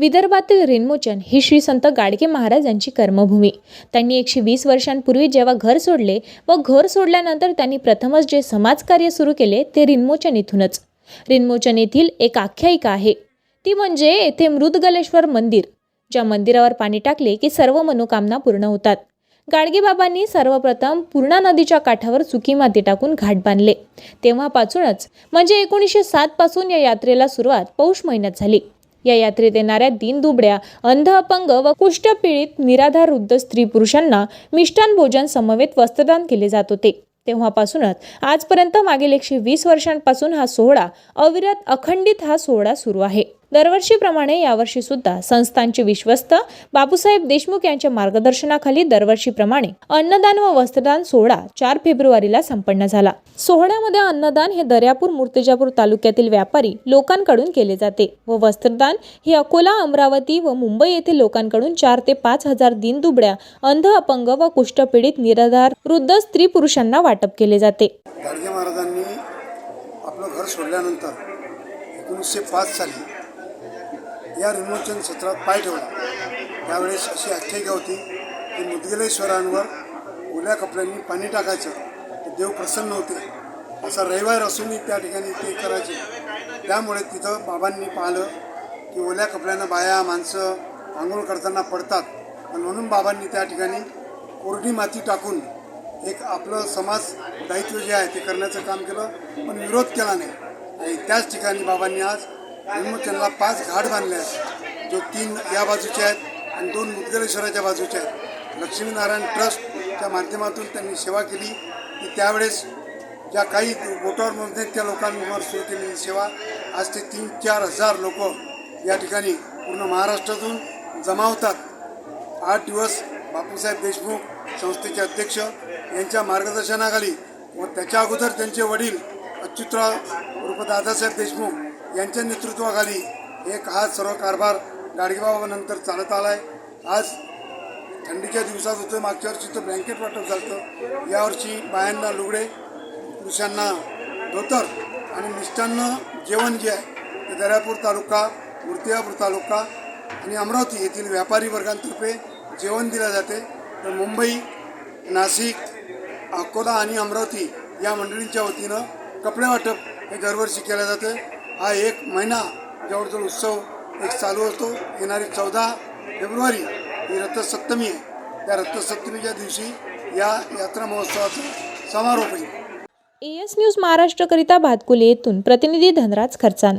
विदर्भातील रिन्मोचन ही श्री संत गाडगे महाराज यांची कर्मभूमी. त्यांनी एकशे वीस वर्षांपूर्वी जेव्हा घर सोडले व घर सोडल्यानंतर त्यांनी प्रथमच जे समाजकार्य सुरू केले ते रिन्मोचन इथूनच रिन्मोचन येथील एक आख्यायिका आहे. ती म्हणजे येथे मृदगलेश्वर मंदिर ज्या मंदिरावर पाणी टाकले की सर्व मनोकामना पूर्ण होतात. गाडगेबाबांनी सर्वप्रथम पूर्णा नदीच्या काठावर सुकी माती टाकून घाट बांधले. तेव्हापासूनच म्हणजे एकोणीसशे सातपासून या यात्रेला सुरुवात पौष महिन्यात झाली. या यात्रेत येणाऱ्या दीनदुबड्या अंध अपंग व कुष्ठपीडित निराधार वृद्ध स्त्री पुरुषांना मिष्टान भोजन समवेत वस्त्रदान केले जात होते. तेव्हापासूनच आजपर्यंत मागील एकशे वीस वर्षांपासून हा सोहळा अविरत अखंडित हा सोहळा सुरू आहे. दरवर्षीप्रमाणे यावर्षी सुद्धा संस्थांचे विश्वस्त बापूसाहेब देशमुख यांच्या मार्गदर्शनाखाली दरवर्षीप्रमाणे अन्नदान व वस्त्रदान सोहळा चार फेब्रुवारीला संपन्न झाला. सोहळ्यामध्ये अन्नदान हे दर्यापूर मूर्तिजापूर तालुक्यातील व्यापारी लोकांकडून केले जाते व वस्त्रदान हे अकोला अमरावती व मुंबई येथील लोकांकडून चार ते पाच हजार दिनदुबड्या अंध अपंग व कुष्ठपीडित निराधार वृद्ध स्त्री पुरुषांना वाटप केले जाते. महाराजांनी आपलं घर सोडल्यानंतर एकोणीसशे पाच साली या रिमोचन सत्रात पाय ठेवला. त्यावेळेस अशी आख्यायिका होती की मुदगलेश्वरांवर ओल्या कपड्यांनी पाणी टाकायचं तर देव प्रसन्न होते. असा रविवार असूनही त्या ठिकाणी ते करायचे. त्यामुळे तिथं बाबांनी पाहिलं की ओल्या कपड्यांना बाया माणसं आंघोळ करताना पडतात. आणि म्हणून बाबांनी त्या ठिकाणी कोरडी माती टाकून एक आपलं समाज दायित्व जे आहे ते करण्याचं काम केलं पण विरोध केला नाही. आणि त्याच ठिकाणी बाबांनी आज विमोचनाला पाच घाट बांधले आहेत. जो तीन या बाजूचे आहेत आणि दोन मुदगलेश्वराच्या बाजूचे आहेत. लक्ष्मीनारायण ट्रस्टच्या माध्यमातून त्यांनी सेवा केली. की त्यावेळेस ज्या काही बोटावर मोजण्यात त्या लोकांवर सुरू केलेली सेवा. आज ते तीन चार हजार लोक या ठिकाणी पूर्ण महाराष्ट्रातून जमा होतात. आठ दिवस बापूसाहेब देशमुख संस्थेचे अध्यक्ष यांच्या मार्गदर्शनाखाली व त्याच्या अगोदर त्यांचे वडील अच्युतराव उर्फ दादासाहेब देशमुख यांच्या नेतृत्वाखाली एक हा सर्व कारभार गाडगेबाबानंतर चालत आला आहे आज थंडीच्या दिवसात होतं मागच्या वर्षी तर ब्लँकेट वाटप झालं यावर्षी बायांना लुगडे पुरुषांना धोतर आणि मिष्टान्न जेवण जे आहे ते दर्यापूर तालुका मूर्तिजापूर तालुका आणि अमरावती येथील व्यापारी वर्गांतर्फे जेवण दिले जाते. तर मुंबई नाशिक अकोला आणि अमरावती या मंडळींच्या वतीनं कपडे वाटप हे दरवर्षी केलं जातं. हा एक महिना जवळजवळ उत्सव एक चालू असतो येणारी चौदा फेब्रुवारी ही रथसप्तमी आहे. त्या रथसप्तमीच्या दिवशी या यात्रा महोत्सवाचा समारोप होईल. एस न्यूज महाराष्ट्रकरिता भातकुली येथून प्रतिनिधी धनराज खर्चान.